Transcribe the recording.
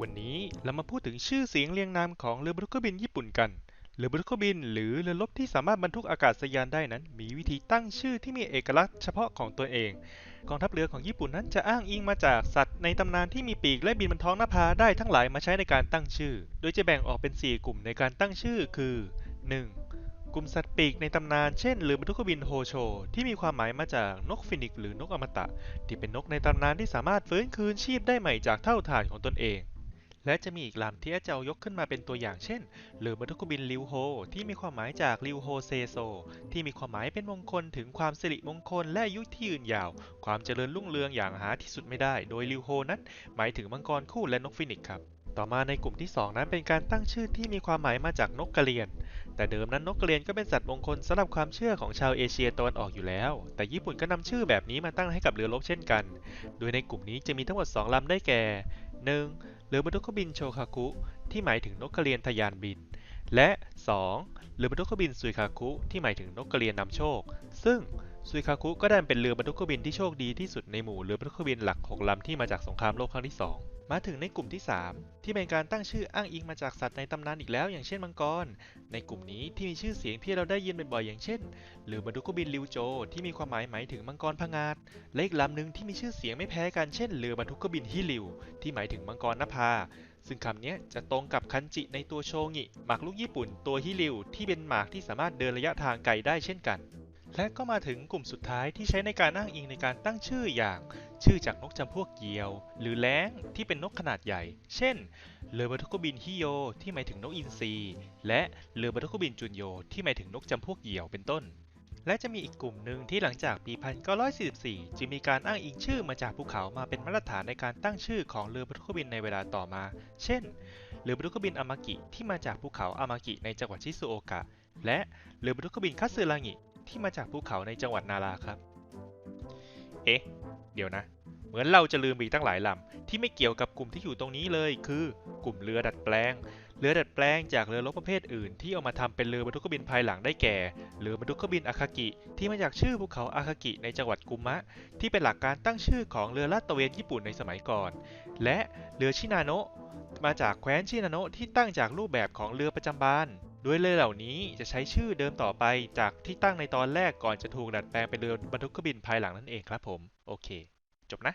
วันนี้เรามาพูดถึงชื่อเสียงเรียงนามของเรือบรรทุกเครื่องบินญี่ปุ่นกันเรือบรรทุกเครื่องบิน หรือเรือรบที่สามารถบรรทุกอากาศยานได้นั้น มีวิธีตั้งชื่อที่มีเอกลักษณ์เฉพาะของตัวเองกองทัพเรือของญี่ปุ่นนั้นจะอ้างอิงมาจากสัตว์ในตำนานที่มีปีกและบินบนท้องนภาได้ทั้งหลายมาใช้ในการตั้งชื่อ โดยจะแบ่งออกเป็น 4 กลุ่มในการตั้งชื่อ คือ 1. กลุ่มสัตว์ปีกในตำนาน เช่นเรือบรรทุกเครื่องบินโฮโช ที่มีความหมายมาจากนกฟินิกซ์หรือนกอมตะ ที่เป็นนกในตำนานที่สามารถฟื้นคืนชีพได้ใหม่จากเท่าฐานของตนเอง และจะมีอีกลำที่อาจารย์ยกขึ้นมาเป็นตัวอย่างเช่นเรือบรรทุกเครื่องบินลิวโฮ ที่มีความหมายจากลิวโฮเซโซ ที่มีความหมายเป็นมงคลถึงความสิริมงคลและอายุที่ยืนยาว ความเจริญรุ่งเรืองอย่างหาที่สุดไม่ได้ โดยลิวโฮนั้น หมายถึงมังกรคู่และนกฟินิกซ์ครับต่อมาในกลุ่มที่ 2 นั้นเป็นการตั้งชื่อที่มีความหมายมาจากนกกระเรียน แต่เดิมนั้นนกกระเรียนก็เป็นสัตว์มงคลสำหรับความเชื่อของชาวเอเชียตะวันออกอยู่แล้ว แต่ญี่ปุ่นก็นำชื่อแบบนี้มาตั้งให้กับเรือรบเช่นกัน โดยในกลุ่มนี้จะมีทั้งหมด 2ลำได้แก่ 1. เรือบรรทุกเครื่องบินโชคาคุ ที่หมายถึงนกกระเรียนทะยานบิน และ 2. เรือบรรทุกเครื่องบินซุยคาคุ ที่หมายถึงนกกระเรียนนำโชค ซึ่งซุยคาคุก็ได้เป็นเรือบรรทุกเครื่องบินที่โชคดีที่สุดในหมู่เรือบรรทุกเครื่องบินหลัก 6 ลำที่มาจากสงครามโลกครั้งที่ 2 มาถึงในกลุ่มที่ 3 ที่เป็นการตั้งชื่ออ้างอิงมาจากสัตว์ในตำนานอีกแล้ว อย่างเช่นมังกร ในกลุ่มนี้ที่มีชื่อเสียงที่เราได้ยินบ่อยๆอย่างเช่น หรือบรรทุกเครื่องบินลิวโจ ที่มีความหมายหมายถึงมังกรพงาดและอีกลำหนึ่งที่มีชื่อเสียงไม่แพ้กันเช่นเรือบรรทุกเครื่องบินฮิริว ที่หมายถึงมังกรนภา ซึ่งคำนี้จะตรงกับคันจิในตัวโชงิหมากลูกญี่ปุ่นตัวฮิริว ที่เป็นหมากที่สามารถเดินระยะทางไกลได้เช่นกัน และก็มาถึงกลุ่มสุดท้ายที่ใช้ในการอ้างอิงในการตั้งชื่ออย่าง ชื่อจากนกจำพวกเหยี่ยว หรือแล้งที่เป็นนกขนาดใหญ่ เช่นเรือบรรทุกบินฮิโยที่หมายถึงนกอินทรีและเรือบรรทุกบินจุนโยที่หมายถึงนกจำพวกเหยี่ยวเป็นต้น และจะมีอีกกลุ่มหนึ่งที่หลังจากปี 1944 จึงมีการอ้างอิงชื่อมาจากภูเขามาเป็นมาตรฐานในการตั้งชื่อของเรือบรรทุกบินในเวลาต่อมา เช่นเรือบรรทุกบินอามากิที่มาจากภูเขาอามากิในจังหวัดชิซุโอกะและเรือบรรทุกบินคัตสึรางิ ที่มาจากภูเขาในจังหวัดนาราครับ เอ๊ะ เดี๋ยวนะ เหมือนเราจะลืมไปอีกตั้งหลายลำที่ไม่เกี่ยวกับกลุ่มที่อยู่ตรงนี้เลย คือกลุ่มเรือดัดแปลง เรือดัดแปลงจากเรือรบประเภทอื่น ที่เอามาทำเป็นเรือบรรทุกเครื่องบินภายหลังได้แก่ เรือบรรทุกเครื่องบินอาคากิ ที่มาจากชื่อภูเขาอาคากิในจังหวัดกุมะ ที่เป็นหลักการตั้งชื่อของเรือลาดตระเวนญี่ปุ่นในสมัยก่อน และเรือชินาโนะมาจากแคว้นชินาโนะที่ตั้งจากรูปแบบของเรือประจำบาน ด้วยเรือเหล่านี้จะใช้ชื่อเดิมต่อไปจากที่ตั้งในตอนแรกก่อนจะถูกดัดแปลงเป็นเรือบรรทุกเครื่องบินภายหลังนั่นเองครับผม โอเค จบนะ